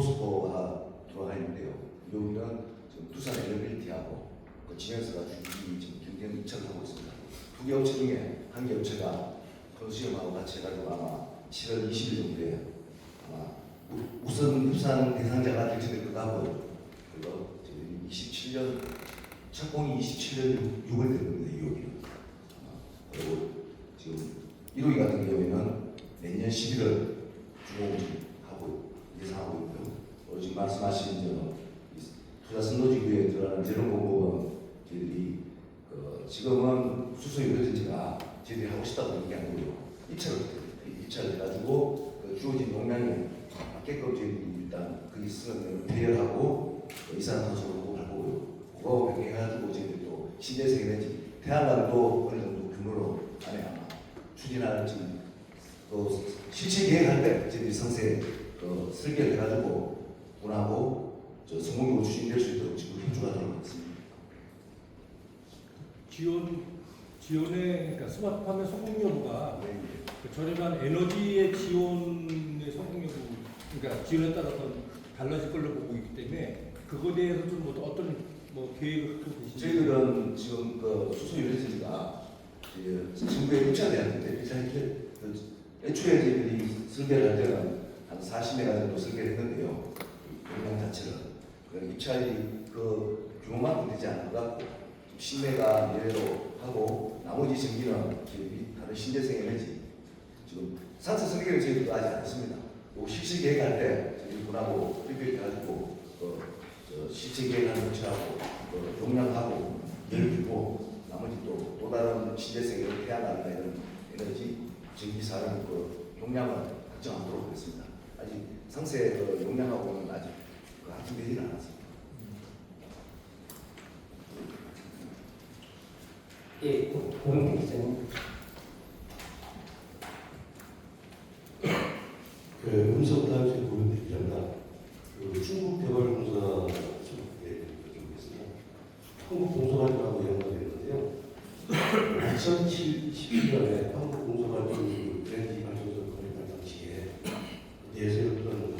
포스코가 들어가 있는데요. 여기는 지금 두산 엘리빌리티하고 그 진행사가 주기 지금 경쟁 입찰을 하고 있습니다. 두 개 업체 중에 한 개 업체가 컨시엄하고 같이 해가지고 아마 7월 20일 정도에 아마 우- 우선 협상 대상자가 결정될 것 같고요. 그리고 지금 27년 착공이 27년 6월 된 겁니다. 2호기는. 그리고 지금 1호기 같은 경우에는 내년 11월 준공 하고 예상하고 있고요. 어, 지금 말씀하신 투자 선도지구에 들어가는 제로 공급은 저희들이 그 지금은 수소 유료전지가 저희들이 하고 싶다고 얘기하고요. 입찰을 입찰을 해가지고 그 주어진 용량이 맞게끔 저희들이 일단 거기 쓰는 배열하고 그 이산화탄소로 할 거고요. 그거 변경해가지고 저희들이 또 신재생 에너지 태양광도 어느 정도 규모로 안에 아마 지금 또 실체 계획할 때 저희들이 상세 그 설계를 해가지고 운하고 저 성공적으로 추진될 수 있도록 지금 협조하도록 하겠습니다. 지원 지원의 그러니까 스마트 판매 성공 여부가 네. 그 저렴한 에너지의 지원의 성공 여부 그러니까 지원에 따라서 달라질 걸로 보고 있기 때문에 그거에 대해서 좀 뭐 어떤 뭐 계획을 갖고 계신지 저희들은 지금 그 수소 유리전지가 정부에 입찰돼야 되는데 입찰 그 애초에 저희들이 설계를 할 때는 한 40메가 정도 설계를 했는데요. 용량 자체는 그 입찰이 그 규모만큼 되지 않을 것 같고 10메가 내외로 하고 나머지 전기는 저희 다른 신재생 에너지 지금 산수 설계를 저희도 아직 안 했습니다. 요 실시 계획할 때 저희 분하고 리뷰를 해가지고 그저 실제 계획하는 업체하고 그 용량하고 열기고 나머지 또, 또 다른 신재생 에너지 태양광이나 이런 에너지 전기사는 그 용량을 확정하도록 하겠습니다. 아직 상세 그 용량하고는 아직 그 확정되지는 않았습니다. 예, 고영태 기자님. 그 음성탄수 고용대 기자입니다. 그 중국 개발공사 소속에 여쭤보겠습니다. 한국공사발전하고 연관되는데요. 2017년에 한국공사발전 내세웠던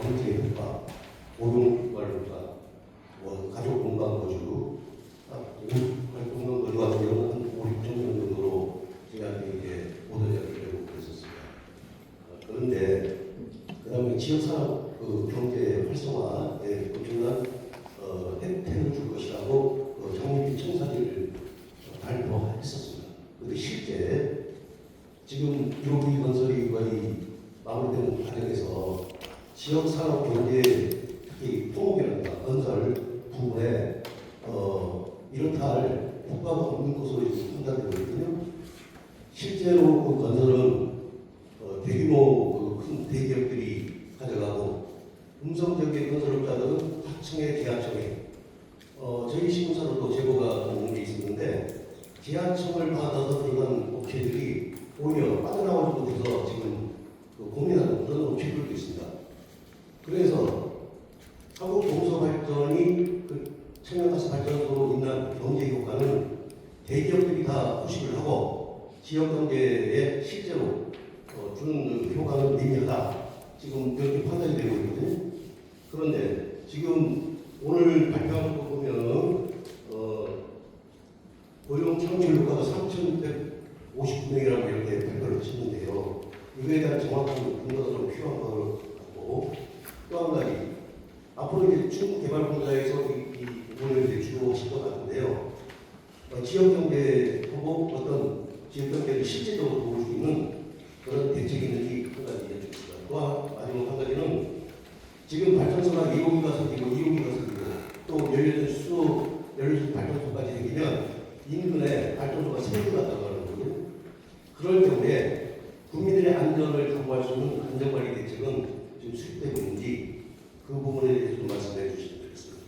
경제 효과, 고용 개발 효과, 뭐 가족 공간 거주, 아, 공간 거주 같은 경우는 한 5, 6천 명 정도로 저희한테 이제 오더자를 내고 그랬었습니다. 어, 그런데 그다음에 지역산업 그 경제 활성화에 엄청난 어, 혜택을 줄 것이라고 그 장밋빛 청사기를 발표했었습니다. 그런데 실제 지금 1호기 건설이 거의 마무리되는 과정에서 지역산업 경제 특히 토목이라든가 건설 부분에 어, 이렇다 할 효과가 없는 것으로 지금 판단되고 있거든요. 실제로 그 건설은 어, 대규모 그 큰 대기업들이 가져가고 음성적인 건설업자들은 하청에 지하청에 어, 저희 신문사로도 제보가 오는 게 있었는데 지하청을 받아서 들어간 업체들이 오히려 빠져나오지 못해서 지금 그 고민하는 그런 업체들도 있습니다. 그래서 한국 동서 발전이 그 천연가스 발전소로 인한 경제 효과는 대기업들이 다 후식을 하고 지역 경제에 실제로 어, 주는 그 효과는 미미하다. 지금 그렇게 판단이 되고 있거든요. 그런데 지금 오늘 발표한 거 보면 어, 고용 창출 효과가 3,159명이라고 이렇게 발표를 하셨는데요. 이거에 대한 정확한 근거가 좀 필요한 것 같고 또 한 가지 앞으로 이제 중국 개발 공사에서 이, 이 부분을 이제 주로 하실 것 같은데요. 어, 지역 경제하고 어떤 지역 경제를 실제적으로 있는 그런 대책이 있는지 한 가지 여쭙습니다. 또 한- 마지막 한 가지는 지금 발전소가 2호기가 생기고 2호기가 생기고 또 연료전 수소 연료전 발전소까지 생기면 인근에 발전소가 세개 났다고 하는 거거든요. 그럴 경우에 국민들의 안전을 담보할 수 있는 안전관리 대책은 지금 수립되고 있는지 그 부분에 대해서 좀 말씀해 주시면 되겠습니다.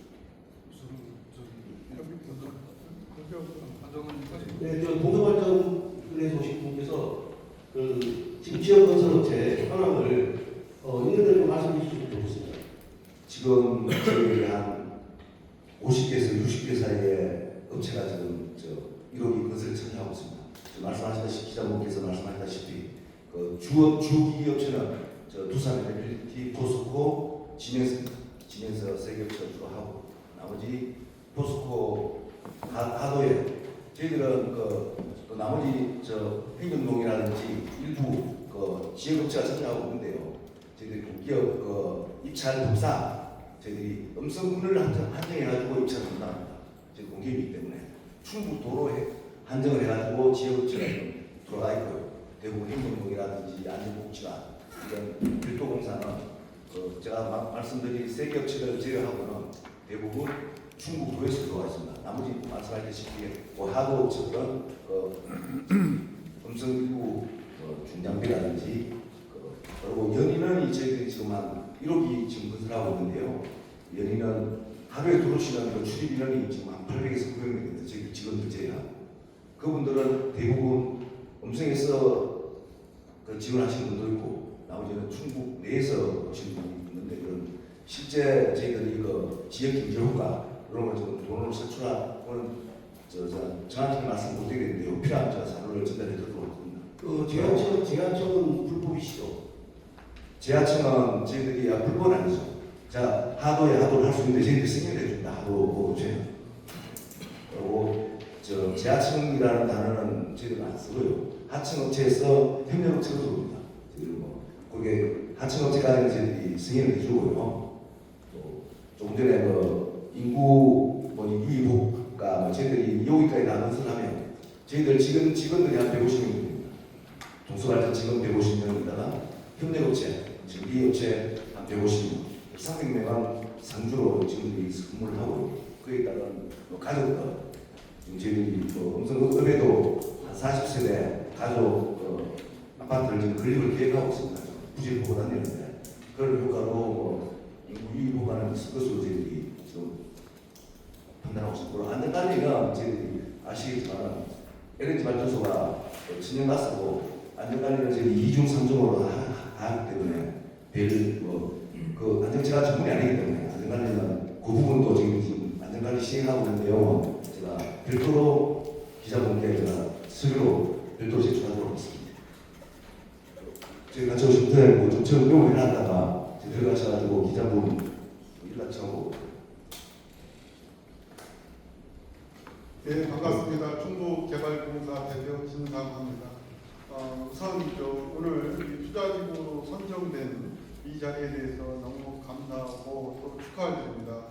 네, 저 동서발전에서 오신 분께서 그 지금 지역 건설업체 현황을 어, 있는 대로 말씀해 주시면 좋겠습니다. 지금 저희 한 50개에서 60개 사이의 업체가 지금 저 1호기 건설에 참여 하고 있습니다. 저 말씀하셨다시피 기자분께서 말씀하셨다시피 그 주업 주기업체는 저 두산 에너빌리티, 포스코, 지면서 지면서 세계업체가 주로 하고 나머지 포스코 가, 가도에 저희들은 그, 또 나머지 저 행정동이라든지 일부 그 지역업체가 참여하고 있는데요. 저희들이 국기업 그 입찰 법사 저희들이 음성군을 한정, 한정해가지고 입찰을 한답니다. 저희 공기업이기 때문에 충북 도로에 한정을 해가지고 좀 들어가 있고요. 대부분 행정동이라든지 안전복지관 이런 별도공사는 그 제가 마- 말씀드린 세계 업체를 제외하고는 대부분 중국 도에서 들어와 있습니다. 나머지 말씀하셨다시피 그 하도 업체들은 그 음성 일부 어, 중장비라든지 그, 그리고 연인은 저희들이 지금 한 1억이 지금 건설하고 있는데요. 연인은 하루에 들어오시는 그 출입 인원이 지금 한 800에서 900명 됩니다. 저희 직원들 제외 그분들은 대부분 음성에서 그 지원하시는 분도 있고 나머지는 충북 내에서 오시는 분이 있는데 그런 실제 저희들이 그 지역 경제 효과 이런 걸 지금 돈으로 산출하고는 저, 저 정확히 말씀 못 드리겠는데요. 필요한 제가 자료를 전달해 드리도록 하겠습니다. 그 제한청 제한청은 불법이시죠? 지하층은 저희들이 아, 불법 아니죠. 자 하도에 하도를 할 수 있는데 저희들이 승인을 해줍니다. 하도 보호제. 그리고 저 지하층이라는 단어는 저희들은 안 쓰고요. 하층 업체에서 협력업체로 들어옵니다. 저희들 뭐 그게 하층 업체가 저희들이 승인을 해주고요. 또 조금 전에 그 인구 뭐 유입국가 뭐 저희들이 여기까지 나눠서 하면 저희들 지금 직원들이 한 150명입니다. 동서발전 직원 150명에다가 협력업체, 지금 이 업체 한 150명, 300명은 상주로 지금들이 근무를 하고 따른 뭐 가족들, 지금 저희들이 뭐 음성급에도 한 40세대 가족 어, 아파트를 지금 건립을 계획하고 있습니다. 부지 보고 다니는데 그런 효과로 뭐 인구 효과는 있을 것으로 저희들이 지금 판단하고 있습니다. 그리고 안전관리는 저희들이 아시겠지만 LNG 발전소가 친연가스고 안전관리는 저희 2중 3중으로 하기 때문에 별뭐그 안전체가 전문이 아니기 때문에 안전관리는 그 부분도 지금, 안전관리 시행하고 있는 내용은 제가 별도로 기자분께 제가 서류로 별도로 제출하도록 하겠습니다. 저희 같이 오신 분들 뭐좀 적용을 해놨다가 들어가셔가지고 기자분 연락처하고 네, 반갑습니다. 충북개발공사 대표 진상호입니다. 어, 우선 저 오늘 이 투자지구로 선정된 이 자리에 대해서 너무 감사하고 또 축하드립니다.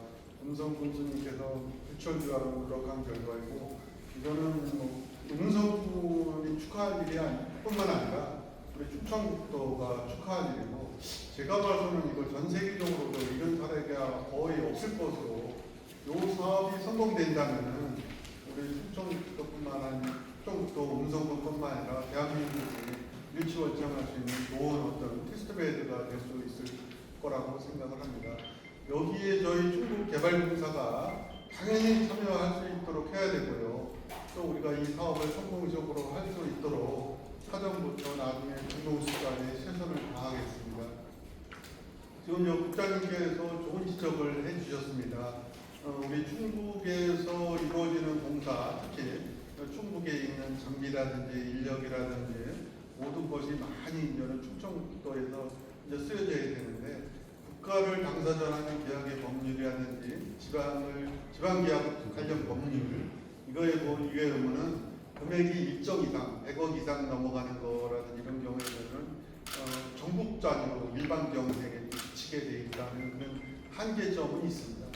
음성 군수님께서 유천주하고 노력한 결과이고 이거는 뭐 음성군이 축하할 일이 뿐만 아니라 우리 충청북도가 축하할 일이고 제가 봐서는 이거 전 세계적으로도 이런 사례가 거의 없을 것으로 이 사업이 성공된다면은 우리 충청북도뿐만 아니라 충청북도 음성군뿐만 아니라 대한민국이 일치월장할 수 있는 좋은 어떤 테스트베드가 될 수 있을 거라고 생각을 합니다. 여기에 저희 충북개발공사가 당연히 참여할 수 있도록 해야 되고요. 또 우리가 이 사업을 성공적으로 할 수 있도록 사전부터 나중에 중도시까지 최선을 다하겠습니다. 지금 저 국장님께서 좋은 지적을 해주셨습니다. 어, 우리 충북에서 이루어지는 공사, 특히 충북에 있는 장비라든지 인력이라든지 모든 것이 많이 이제는 충청도에서 이제 쓰여져야 되는데 국가를 당사자라는 계약의 법률이라든지 지방을 지방 계약 관련 법률 이거에 뭐 이게 보면은 금액이 일정 이상 100억 이상 넘어가는 거라든지 이런 경우에는 어, 전국 단위로 일반 경쟁에 미치게 돼 있다는 그런 한계점은 있습니다.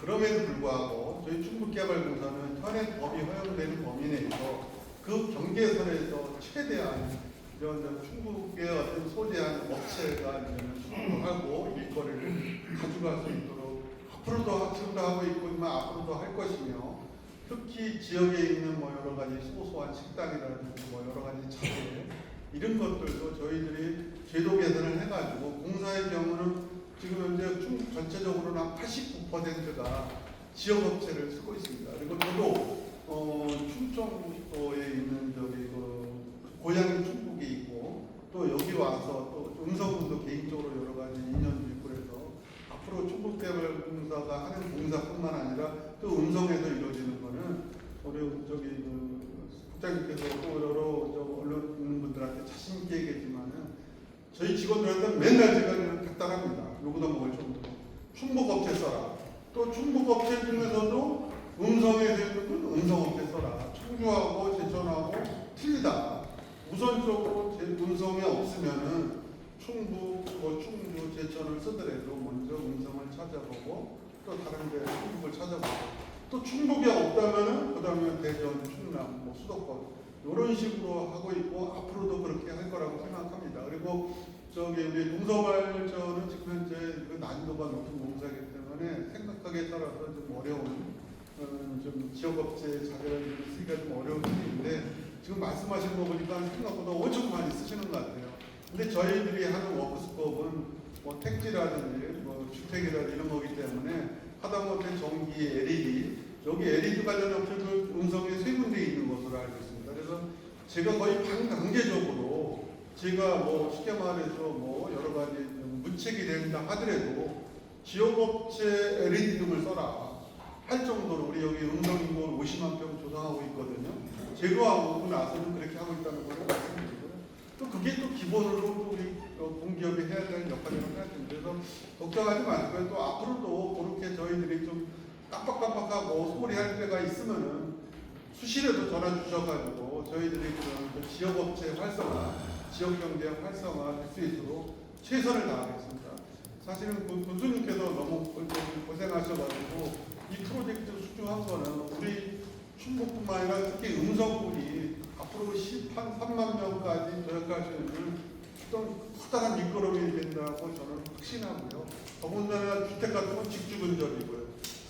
그럼에도 불구하고 저희 충북개발공사는 현행 법이 허용되는 범위 내에서 그 경계선에서 최대한 이런 저 충북의 어떤 소재한 업체가 이제는 수주하고 일거리를 가져갈 수 있도록 앞으로도 지금도 하고 있고만 앞으로도 할 것이며 특히 지역에 있는 뭐 여러 가지 소소한 식당이라든지 뭐 여러 가지 자재 이런 것들도 저희들이 제도 개선을 해가지고 공사의 경우는 지금 현재 충 전체적으로는 한 89%가 지역 업체를 쓰고 있습니다. 그리고 저도 어, 충청도에 있는 저기 그 고향이 충북에 있고 또 여기 와서 또 음성군도 개인적으로 여러 가지 인연도 있고 그래서 앞으로 충북개발 공사가 하는 공사뿐만 아니라 또 음성에서 이루어지는 거는 우리 저기 그 국장님께서 또 여러 저 언론 분들한테 자신 있게 얘기했지만은 저희 직원들한테 맨날 제가 닥달합니다. 요거도 먹을 정도로. 충북업체 써라. 또 충북업체 중에서도 음성에 대해서는 음성업체 써라. 충주하고 제천하고 틀리다. 우선적으로 제 음성이 없으면은 충북, 뭐 충주, 제천을 쓰더라도 먼저 음성을 찾아보고 또 다른 데 충북을 찾아보고 또 충북이 없다면은 그 다음에 대전, 충남, 뭐 수도권 이런 식으로 하고 있고 앞으로도 그렇게 할 거라고 생각합니다. 그리고 저기 우리 동서발전은 지금 현재 그 난이도가 높은 공사이기 때문에 생각하기에 따라서 좀 어려운 어, 좀 지역업체 자료를 쓰기가 좀 어려운 일인데 지금 말씀하신 거 보니까 생각보다 엄청 많이 쓰시는 것 같아요. 근데 저희들이 하는 워크스컵은 뭐 택지라든지 뭐 주택이라든지 이런 거기 때문에 하다못해 전기 LED 여기 LED 관련 업체도 음성에 세 군데 있는 것으로 알고 있습니다. 그래서 제가 거의 반강제적으로 제가 뭐 쉽게 말해서 뭐 여러 가지 좀 문책이 된다 하더라도 지역업체 LED 등을 써라 할 정도로 우리 여기 음성 인구를 50만 평 조성하고 있거든요. 제거하고 나서는 그렇게 하고 있다는 걸 말씀드리고요. 또 그게 또 기본으로 또 우리 어, 공기업이 해야 될 역할이라고 생각합니다. 그래서 걱정하지 마시고요. 또 앞으로도 그렇게 저희들이 좀 깜빡깜빡하고 소홀히 할 때가 있으면은 수시로도 전화 주셔가지고 저희들이 그런 그 지역업체 활성화, 지역경제 활성화 할수 있도록 최선을 다하겠습니다. 사실은 군- 군수님께서 너무 고- 고생하셔가지고 이 프로젝트 수주한 거는 우리 충북뿐만 아니라 특히 음성군이 앞으로 10한 3만 명까지 도약할 수 있는 어떤 커다란 밑거름이 된다고 저는 확신하고요. 더군다나 주택 같은 건 직주 근접이고요.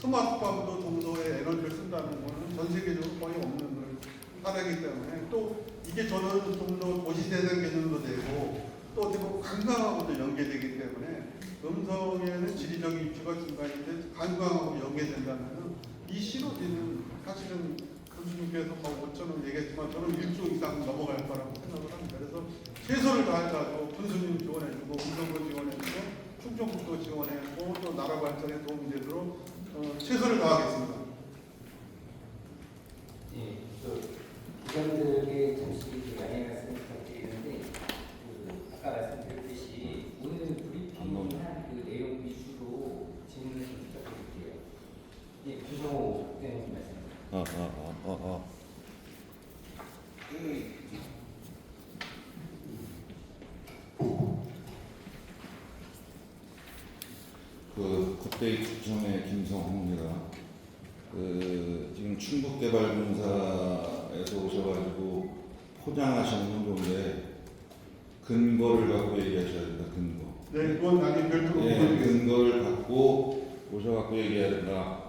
스마트팜도 정도의 에너지를 쓴다는 거는 전 세계적으로 거의 없는 걸 하나이기 때문에 또 이게 저는 좀 더 도시재생 개념도 되고 또 어떻게 보면 관광하고도 연계되기 때문에 음성에는 지리적인 위치가 중간인데 관광하고 연계된다면 이 시너지는 사실은 교수님께서 뭐 5천 원 얘기했지만 저는 1조 이상 넘어갈 거라고 생각을 합니다. 그래서 최선을 다해가지고 군수님 지원해주고 음성도 지원해주고 충청북도 지원해주고 또 나라 발전에 도움이 되도록 어, 최선을 다하겠습니다. 예, 그 기관들에게 잠시 그 양해 말씀 부탁드리는데 그 아까 말씀드렸듯이 오늘 브리핑한 그 내용 위주로 질문을 좀 부탁드릴게요. 예, 구성호 대행님 말씀. 어, 어, 어, 어, 어. 그 겉대이 구청의 김성호입니다. 그 지금 충북개발공사에서 오셔가지고 포장하시는 건 좋은데 근거를 갖고 얘기하셔야 된다. 근거. 네, 그건 나중에 별도로 예. 근거를 갖고 오셔갖고 얘기해야 된다.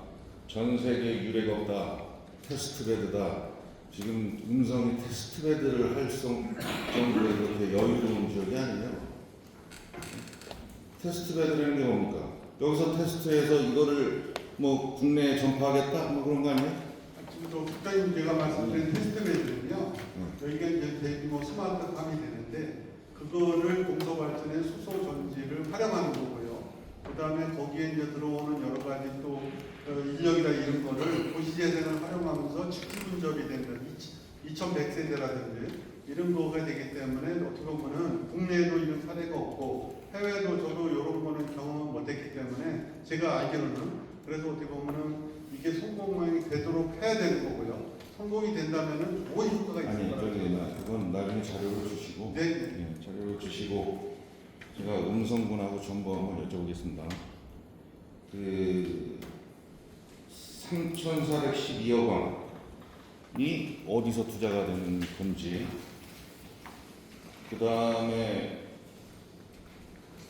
전 세계 유례가 없다. 테스트 베드다. 지금 음성이 테스트 베드를 할 성- 정도로 이렇게 여유로운 지역이 아니에요. 테스트 베드라는 게 뭡니까? 여기서 테스트해서 이거를 뭐 국내에 전파하겠다? 뭐 그런 거 아니에요? 지금 저 국장님 제가 말씀드린 테스트베드는요. 음. 저희가 이제 대규모 스마트팜이 되는데 그거를 공소발전의 수소 전지를 활용하는 거고요. 그 다음에 거기에 이제 들어오는 여러 가지 또 어, 인력이나 이런 거를 도시재생을 활용하면서 직주분접이 되는 2100세대라든지 이런 거가 되기 때문에 어떻게 보면은 국내에도 이런 사례가 없고 해외도 저도 이런 거는 경험 못했기 때문에 제가 알기로는 그래서 어떻게 보면은 이게 성공이 되도록 해야 되는 거고요. 성공이 된다면은 좋은 효과가 있을 아니 거라고. 나 그건 나중에 자료를 주시고 네. 예, 자료를 주시고 제가 음성군하고 정보 한번 여쭤보겠습니다. 그 3,412억 원이 어디서 투자가 되는 건지 그 다음에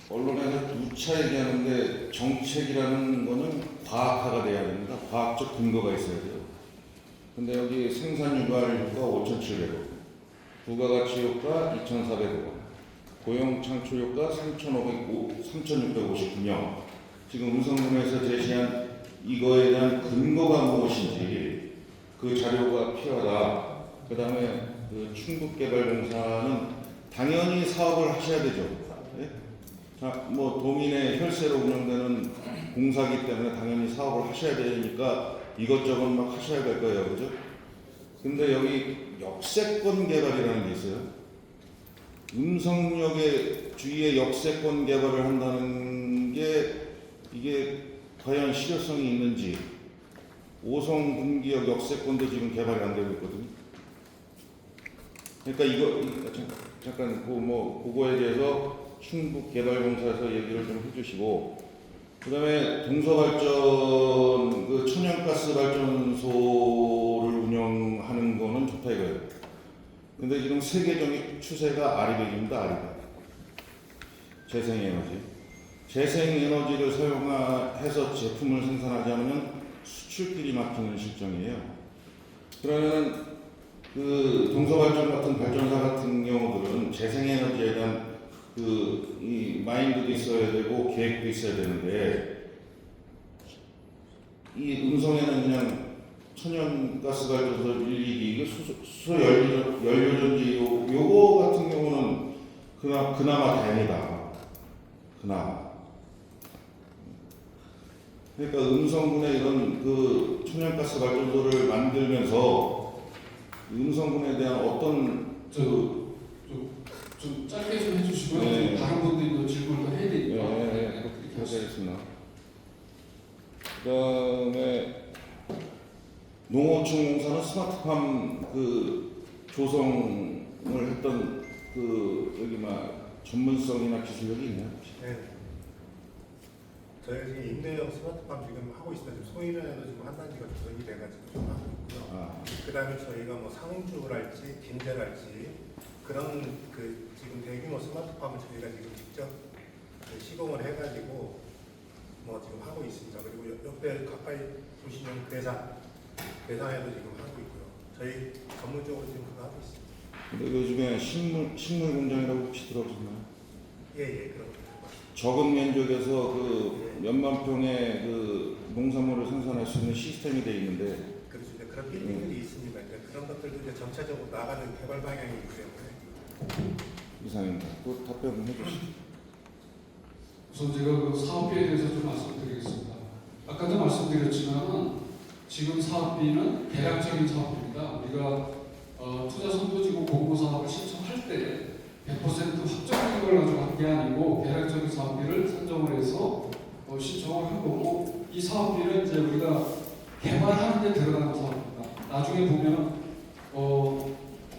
언론에서 누차 얘기하는데 정책이라는 거는 과학화가 돼야 됩니다. 과학적 근거가 있어야 돼요. 근데 여기 생산 유발 효과 5,700억, 부가가치 효과 2,400억, 고용 창출 효과 3,500, 3,659명. 지금 음성군에서 제시한 이거에 대한 근거가 무엇인지 그 자료가 필요하다. 그 다음에 그 충북개발공사는 당연히 사업을 하셔야 되죠. 예? 자, 뭐 도민의 혈세로 운영되는 공사기 때문에 당연히 사업을 하셔야 되니까 이것저것 막 하셔야 될 거예요. 그죠? 근데 여기 역세권 개발이라는 게 있어요. 음성역의 주위에 역세권 개발을 한다는 게 이게 과연 실효성이 있는지 오송 분기역 역세권도 지금 개발이 안 되고 있거든요. 그러니까 이거 이- 잠- 잠깐 그뭐 그거에 대해서 충북 개발공사에서 얘기를 좀 해주시고 그다음에 동서발전 그 천연가스 발전소를 운영하는 거는 좋다 이거예요. 근데 지금 세계적인 추세가 아리백입니다. 아리백. 재생에너지. 재생에너지를 사용해서 제품을 생산하지 않으면 수출길이 막히는 실정이에요. 그러면 그 동서발전 같은 발전사 같은 경우들은 재생에너지에 대한 그 이 마인드도 있어야 되고 계획도 있어야 되는데 이 음성에는 그냥 천연가스 발전소 1, 2기 이게 수소, 수소 연료, 연료 전지 요, 요거 같은 경우는 그나, 그나마 다행이다. 그나마. 그러니까 음성군의 이런 그 천연가스 발전소를 만들면서 음성군에 대한 어떤 저, 좀, 좀 짧게 좀 해주시고요. 네. 다른 분들도 질문을 해야 예, 되니까. 예, 예, 네, 그렇게 하시죠. 하겠습니다. 그 다음에 농어촌 공사는 스마트팜 그 조성을 했던 그 여기 막 전문성이나 기술력이 있나요? 네. 저희 지금 임대형 스마트팜 지금 하고 있어요. 지금 소위면에도 지금 한 단지가 조성이 돼가지고 좀 하고 있고요. 아, 그다음에 저희가 뭐 상주랄지 김제랄지 그런 그 지금 대규모 스마트팜을 저희가 지금 직접 그 시공을 해가지고 뭐 지금 하고 있습니다. 그리고 옆- 옆에 가까이 보시면 괴산, 괴산에도 지금 하고 있고요. 저희 전문적으로 지금 그거 하고 있습니다. 근데 요즘에 식물 식물 공장이라고 혹시 들어보셨나요? 예예 그런 거. 적은 면적에서 그 몇만 평의 그 농산물을 생산할 수 있는 시스템이 돼 있는데 그렇죠. 이제 그런 빌딩들이 있습니다. 이제 그런 것들도 이제 점차적으로 나가는 개발 방향이기 때문에 이상입니다. 그 답변을 해주시죠. 우선 제가 그 사업비에 대해서 좀 말씀드리겠습니다. 아까도 말씀드렸지만 지금 사업비는 대략적인 사업비입니다. 우리가 어, 투자 선도지구 공모 사업을 신청할 때 100% 확정된 걸 가지고 한 게 아니고 대략적인 사업비를 산정을 해서 어, 신청을 한 거고 이 사업비는 이제 우리가 개발하는 데 들어가는 사업입니다. 나중에 보면 어,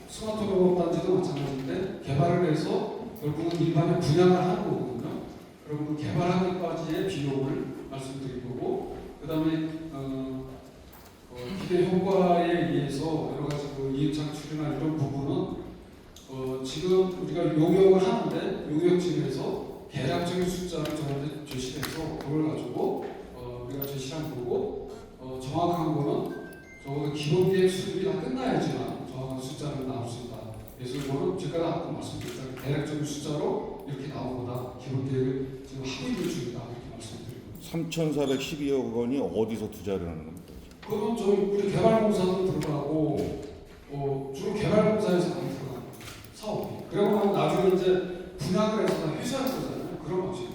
스마트 농업단지도 마찬가지인데 개발을 해서 결국은 일반에 분양을 하는 거거든요. 그럼 그 개발하기까지의 비용을 말씀드릴 거고, 그 다음에 어, 어, 기대 효과에 의해서 여러 가지 그 이익 창출이나 이런 부분은 어, 지금 우리가 용역을 하는데 용역팀에서 대략적인 숫자를 저한테 제시해서 그걸 가지고 어, 우리가 제시한 거고 어, 정확한 거는 저 기본 계획 수립이 다 끝나야지만 정확한 숫자는 나올 수 있다. 그래서 이거는 제가 아까 말씀드렸잖아요. 대략적인 숫자로 이렇게 나온 거다. 기본 계획을 지금 하고 있는 중이다. 이렇게 말씀드리고 3,412억 원이 어디서 투자를 하는 겁니까? 그건 저희 우리 개발공사도 들어가고 어, 주로 개발공사에서 많이. 사업이. 그러고 나면 나중에 이제 분양을 해서 다 회수할 거잖아요. 그런 방식.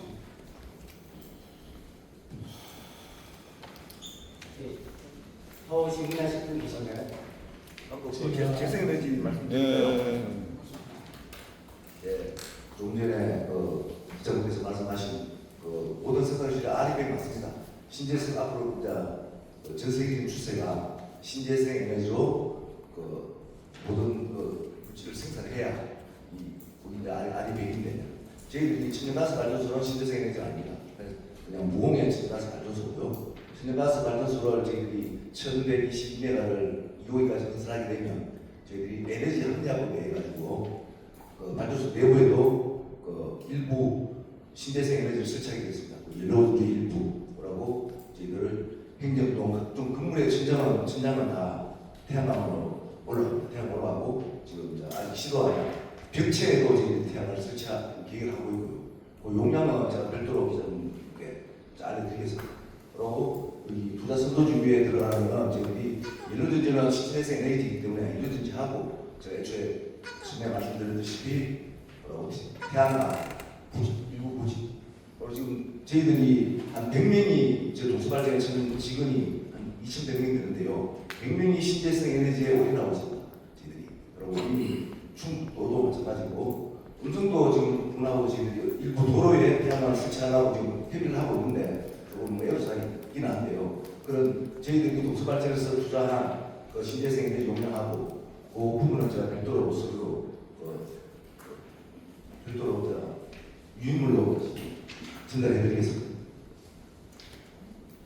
네. 더 질문하실 분 계신가요? 아까 그 재생에너지 예, 말씀드렸잖아요. 예, 조금 전에 그 기자분께서 말씀하신 그 모든 생산실의 아리백 맞습니다. 신재생 앞으로 이제 그전 세계적인 추세가 신재생 에너지로 그 모든 그 물질을 생산해야 이 우리 이제 아리, 아리백인데 저희들이 천연가스 발전소는 에너지가 아닙니다. 그냥 무공해 천연가스 발전소고요. 천연가스 발전소를 저희들이 1120메가를 2호기까지 건설하게 되면 저희들이 에너지 합리화로 해가지고 그 발전소 내부에도 그 일부 신재생 에너지를 설치하게 됐습니다. 그 연료주 일부라고 저희들 행정동 각종 건물의 천장은 천장은 다 태양광으로 올라갑니다. 태양 올라가고 지금 아직 시도하여 벽체에도 저희 태양을 설치할 계획을 하고 있고요. 그 용량은 제가 별도로 기자님께 알려드리겠습니다. 그리고 이 투자 선도 준비에 들어가는 건 저희들이 연료전지는 신재생 에너지이기 때문에 연료전지하고 제가 애초에 처음에 말씀드렸다시피 어, 부지, 일부 부지 그리고 지금 저희들이 한 100명이 저 동서발전에 지금 직원이 한 2,100명 되는데요 100명이 신재생 에너지에 올인하고 있습니다 저희들이 그리고 이 충북도도 마찬가지고 음성도 지금 분하고 저희들이 일부 도로에 태양광을 설치하려고 지금 협의를 하고 있는데 저희들이 동서발전에서 투자한 그 신재생에게 용량하고 그 부분은 제가 별도로 서로 어, 별도로 제가 유인물로 전달해드리겠습니다.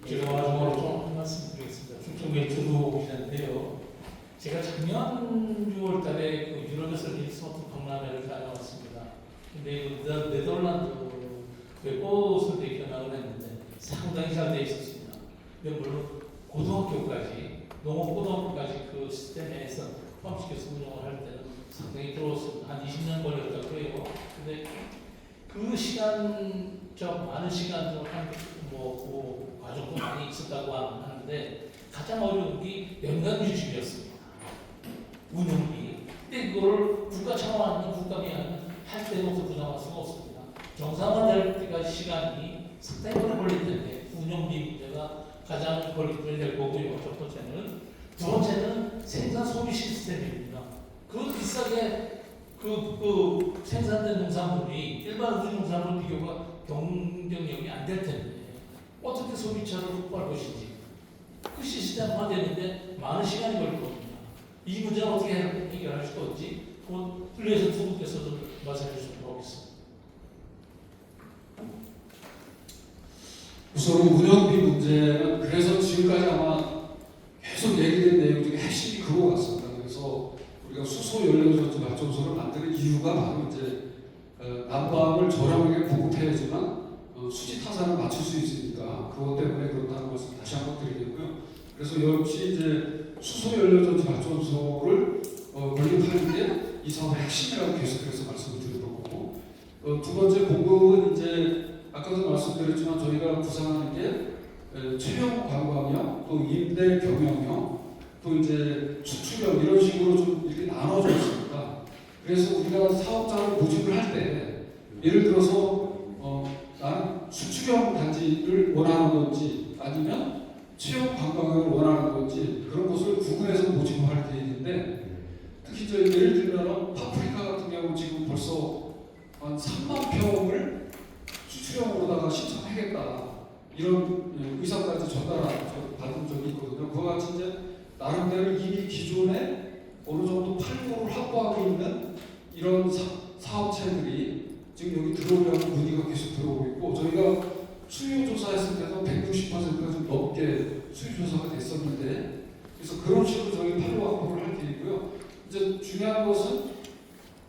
제가 마지막으로 좀 한 말씀 드리겠습니다. 충청도에 주도국인데요. 제가 작년 6월 달에 그 유럽에서 리스마트 박람회를 다녀왔습니다. 근데 그 네더- 네덜란드 외꽃을 견학을 했는데 상당히 잘 돼 있었습니다. 근데 물론 고등학교까지, 농업고등학교까지 그 시스템 에서 포함시켜서 운영을 할 때는 상당히 들어왔습니다. 한 20년 걸렸다고 해요. 근데 그 시간, 저 많은 시간 한뭐 그 과정도 많이 있었다고 하는데 가장 어려운 게 연간 유지비였습니다. 운영비. 근데 그걸 국가 차원하는 국감이 할 때부터 부담할 수가 없습니다. 정상화될 때까지 시간이 상당히 오래 걸릴 텐데 운영비 문제가 가장 걸리게 될 거고요. 첫 번째는 두 번째는 생산 소비 시스템입니다. 그 비싸게 그, 그 생산된 농산물이 일반 우리 농산물 비교가 경쟁력이 안 될 텐데 어떻게 소비자를 확보할 것인지 그 시스템화되는데 많은 시간이 걸릴 겁니다. 이 문제는 어떻게 해결할 수 있지? 그건 플레이에서 두 분께서 좀 말씀해 주시면 고맙겠습니다. 우선 운영비 문제는 그래서 지금까지 아마 계속 얘기된 내용 중에 핵심이 그거 같습니다. 그래서 우리가 수소 연료전지 발전소를 만드는 이유가 바로 이제 어, 난방을 저렴하게 공급해야지만 어, 수지 타산을 맞출 수 있으니까 그것 때문에 그렇다는 것을 다시 한번 드리겠고요. 그래서 역시 이제 수소 연료전지 발전소를 어, 건립하는 게이 사업의 핵심이라고 계속해서 말씀을 드릴 거고 어, 두 번째 공급은 이제 아까도 말씀드렸지만 저희가 구상하는 게 에, 채용 관광형, 또 임대 경영형, 또 이제 수출형 이런 식으로 좀 이렇게 나눠져 있습니다. 그래서 우리가 사업자를 모집을 할 때 예를 들어서 어, 나는 수출형 단지를 원하는 건지 아니면 채용 관광형을 원하는 건지 그런 것을 구분해서 모집할 계획인데 특히 저 예를 들면 파프리카 같은 경우 지금 벌써 한 3만 평을 수출형으로다가 신청하겠다 이런 예, 의사까지 전달 받은 적이 있거든요. 그와 같이 이제 나름대로 이미 기존에 어느 정도 팔로를 확보하고 있는 이런 사, 사업체들이 지금 여기 들어오려는 문의가 계속 들어오고 있고 저희가 수요 조사했을 때도 160%가 좀 넘게 수요 조사가 됐었는데 그래서 그런 식으로 저희 팔로 확보를 할 계획이고요. 이제 중요한 것은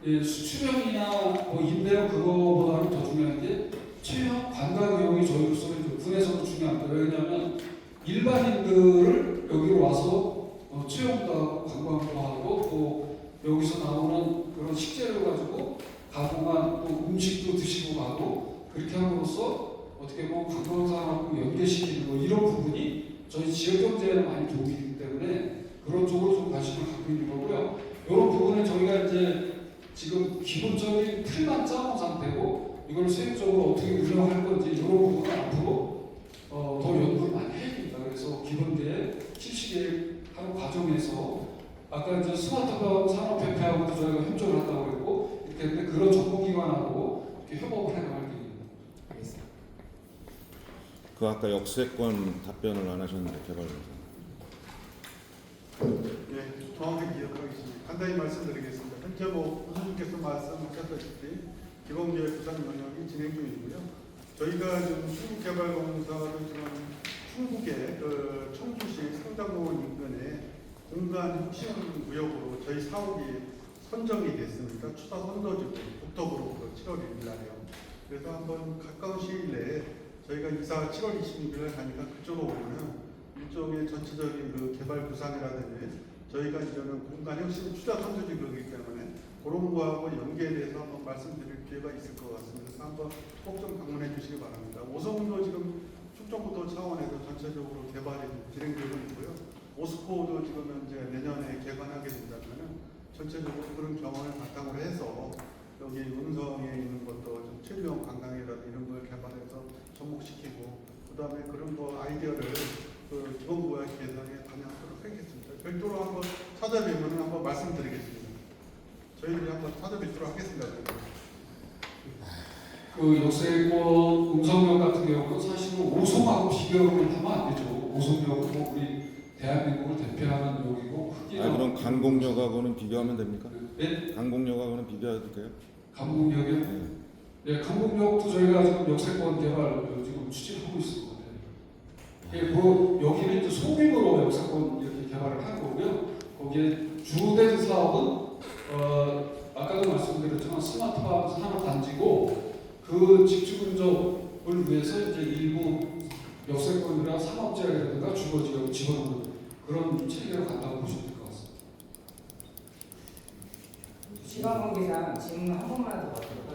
예, 수출형이나 뭐 임대형 그거보다는 더 중요한 게 채용 관광 비용이 저희로서는 좀 군에서도 중요합니다. 왜냐하면 일반인들을 여기로 와서 어, 채용도 하고 관광도 하고 또 여기서 나오는 그런 식재료 가지고 가공한 또 음식도 드시고 가고 그렇게 함으로써 어떻게 보면 관광산하고 연계시키는 거 이런 부분이 저희 지역 경제에 많이 도움이 되기 때문에 그런 쪽으로 좀 관심을 갖고 있는 거고요. 이런 부분은 저희가 이제 지금 기본적인 틀만 짜놓은 상태고 이걸 수행적으로 어떻게 운영할 건지 이런 부분은 앞으로 어, 더 연구를 많이 해야 됩니다. 그래서 기본계획, 실시계획하는 과정에서 아까 이제 스마트팜 산업협회하고도 저희가 협조를 한다고 그랬고 이렇게 했는데 그런 전문기관하고 이렇게 협업을 해나갈 계획입니다. 알겠습니다. 그 아까 역세권 답변을 안 하셨는데 개발사. 예, 정확히 기억하겠습니다. 간단히 말씀드리겠습니다. 현재 뭐 후수님께서 말씀하셨다시피 기본계획 구상 영역이 진행 중이고요. 저희가 지금 충북개발공사를 지금 충북의 그 청주시 상당공원 인근에 공간 혁신 구역으로 저희 사업이 선정이 됐습니다. 추가 선도지구 그 7월 1일 날에요. 그래서 한번 가까운 시일 내에 저희가 이사 7월 26일 가니까 그쪽으로 오면은 일종의 전체적인 그 개발 구상이라든지 저희가 이제는 공간 혁신 투자 선도지구이기 때문에 그런 거하고 연계돼서 한번 말씀드릴 기회가 있을 것 같습니다. 그래서 한번 꼭 좀 방문해 주시기 바랍니다. 오성도 지금 충청부도 차원에서 전체적으로 개발이 진행되고 있고요. 오스코도 지금 현재 내년에 개관하게 된다면은 전체적으로 그런 경험을 바탕으로 해서 여기 음성에 있는 것도 좀 체류형 관광이라든지 이런 걸 개발해서 접목시키고 그다음에 그런 거 아이디어를 그 기본부와 개선에 반영하도록 하겠습니다. 별도로 한번 찾아뵈면 한번 말씀드리겠습니다. 저희들이 한번 찾아뵙도록 하겠습니다. 그 역세권 음성역 같은 경우는 사실은 오송하고 비교를 하면 안 되죠. 오송역은 뭐 우리 대한민국을 대표하는 역이고 크기나 아 그럼 강곡역하고는 비교하면 됩니까? 네? 강곡역하고는 비교해도 돼요? 강북역이요? 네. 네, 강북역도 저희가 지금 역세권 개발 지금 추진하고 있습니다. 예, 뭐 여기는 이제 소규모로 역세권 이렇게 개발을 한 거고요. 거기에 주된 사업은 어, 아까도 말씀드렸지만 스마트팜 산업 단지고 그 집주 근접을 위해서 이제 일부 역세권이나 상업지역이라든가 주거지역 집어넣는 그런 체계로 간다고 보시면 될 것 같습니다. 시간 관계상 질문 한 번만 더 받도록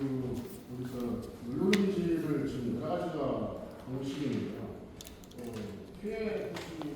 그러니까 그 우리가 물놀이를 지금 여러 가지가 방식이 있는데요. 어, 네. 피해 보시는